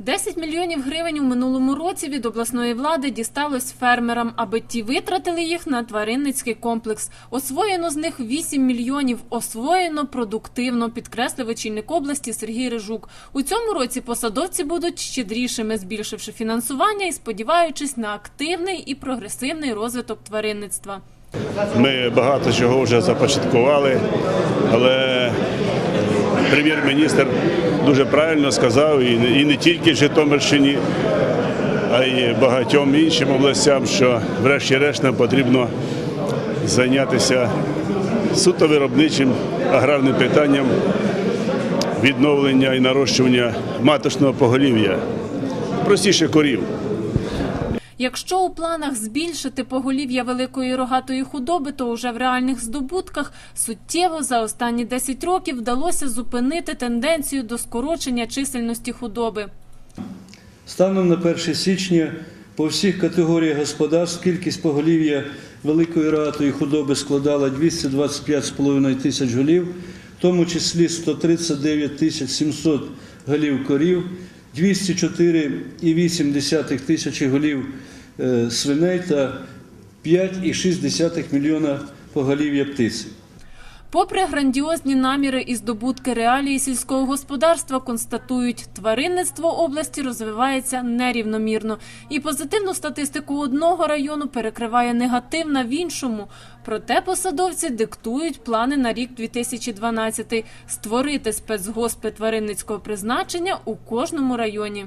10 мільйонів гривень у минулому році від обласної влади дісталось фермерам, аби ті витратили їх на тваринницький комплекс. Освоєно з них 8 мільйонів. Освоєно продуктивно, підкреслив очільник області Сергій Рижук. У цьому році посадовці будуть щедрішими, збільшивши фінансування і сподіваючись на активний і прогресивний розвиток тваринництва. Ми багато чого вже започаткували, але прем'єр-міністр дуже правильно сказав, і не- тільки Житомирщині, а й багатьом іншим областям, що врешті-решт нам потрібно зайнятися суто виробничим аграрним питанням відновлення і нарощування маточного поголів'я, простіше корів. Якщо у планах збільшити поголів'я великої рогатої худоби, то уже в реальних здобутках суттєво за останні 10 років вдалося зупинити тенденцію до скорочення чисельності худоби. Станом на 1 січня по всіх категоріях господарств кількість поголів'я великої рогатої худоби складала 225,5 тисяч голів, в тому числі 139 тисяч 700 голів корів, 204,8 тисячі голів е, свиней та 5,6 мільйона поголів'я птиці. Попри грандіозні наміри і здобутки реалії сільського господарства, констатують, тваринництво області розвивається нерівномірно. І позитивну статистику одного району перекриває негативна в іншому. Проте посадовці диктують плани на рік 2012 – створити спецгоспи тваринницького призначення у кожному районі.